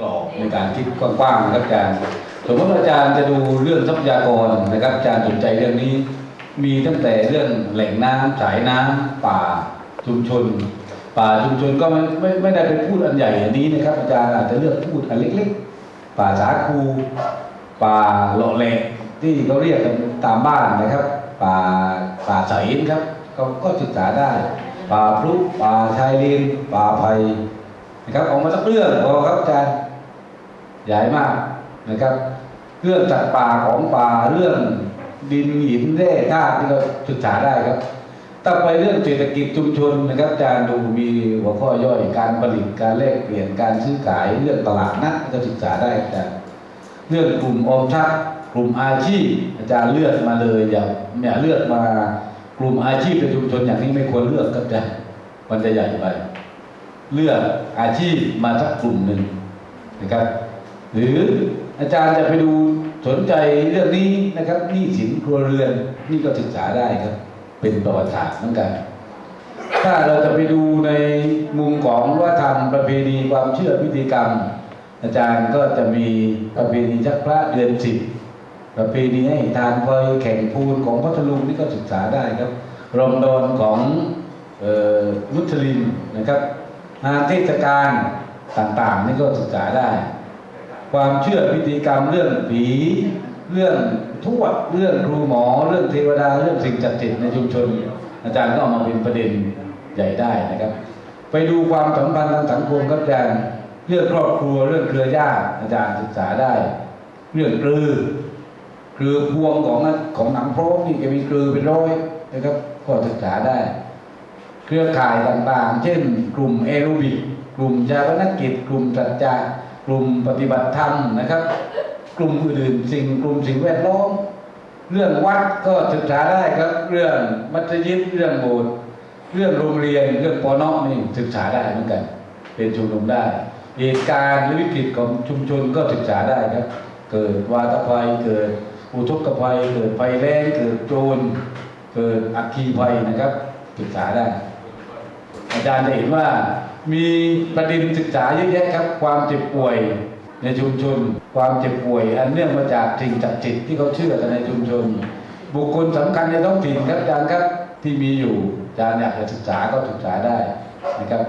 กรอบในการคิดกว้างๆนะครับอาจารย์สมมติอาจารย์จะดูเรื่องทรัพยากรนะครับอาจารย์สนใจเรื่องนี้ มีตั้งแต่เรื่องแหล่งน้ำสายน้ำป่าชุมชน ป่าชุมชนก็ไม่ไม่ไม่ได้ไปพูดอันใหญ่อันนี้นะครับ อาจารย์อาจจะเลือกพูดอันเล็ก ๆ ป่าสาคู ป่าเลาะแหละที่เขาเรียกกันตามบ้านนะครับ ป่าป่าใสนครับเขาก็ศึกษาได้ ป่าพลุป่าชายเลนป่าไผ่ นะครับออกมาสักเรื่องพอครับอาจารย์ใหญ่มากนะครับ เรื่องจัดป่าของป่าเรื่องดินหินแร่ธาตุที่เราศึกษาได้ครับต่อไปเรื่องเศรษฐกิจชุมชนนะครับอาจารย์ดูมีหัวข้อย่อยการผลิตการแลกเปลี่ยนการซื้อขายเรื่องตลาดนัดก็ศึกษาได้อาจารย์เรื่องกลุ่มออมทรัพย์กลุ่มอาชีพ อาจารย์เลือกมาเลยอย่าอย่าเลือกมากลุ่มอาชีพในชุมชนอย่างนี้ไม่ควรเลือกครับอาจารย์มันจะใหญ่ไป เลือกอาชีพมาสักกลุ่มหนึ่งนะครับ หรืออาจารย์จะไปดูสนใจเรื่องนี้นะครับนี้สินครัวเรือนนี่ก็ศึกษาได้ครับ เป็นประวัติศาสตร์เหมือนกัน ถ้าเราจะไปดูในมุมของวัฒนธรรมประเพณีความเชื่อพิธีกรรม อาจารย์ก็จะมีประเพณีชักพระเดือนสิบประเพณีให้ทานเพลแข่งพูนของพัทลุงนี่ก็ศึกษาได้ครับรอมฎอนของออมุสลิมนะครับ งานเทศกาลต่างๆ นี่ก็ศึกษาได้ ความเชื่อพิธีกรรมเรื่องผี เรื่องทวดเรื่องครูหมอ เรื่องเทวดาเรื่องสิ่งจัดจิตในชุมชน อาจารย์ก็เอามาเป็นประเด็นใหญ่ได้นะครับ ไปดูความสัมพันธ์ทางสังคมครับอาจารย์เรื่องครอบครัวเรื่องเครือญาติอาจารย์ศึกษาได้ เรื่องกลือเครือพวงของของหนังโพรนี่จะมีกลือเป็นร้อยนะครับก็ศึกษาได้ เครือข่ายต่างๆ เช่น กลุ่มเอโรบิกกลุ่มยาวนกิจ กลุ่มสัจจะกลุ่มปฏิบัติธรรมนะครับ กลุ่มอื่นๆสิ่งกลุ่มสิ่งแวดล้อมเรื่องวัดก็ศึกษาได้ครับ เรื่องมัสยิดเรื่องโบสถ์เรื่องโรงเรียนเรื่องปอนอนี่ศึกษาได้เหมือนกัน เป็นชุมนุมได้เหตุการณ์หรือวิกฤตของชุมชนก็ศึกษาได้ครับ เกิดวาตภัยเกิดอุทกภัย เกิดไฟแรงเกิดโจรเกิดอัคคีภัยนะครับศึกษาได้ อาจารย์จะเห็นว่ามีประเด็นศึกษาเยอะแยะครับ ความเจ็บป่วยในชุมชน ความเจ็บป่วย อันเนื่องมาจากสิ่งจักจิตที่เขาเชื่อกันในชุมชน บุคคลสำคัญในท้องถิ่นครับอาจารย์ครับที่มีอยู่อาจารย์อยากจะศึกษาก็ศึกษาได้นะครับ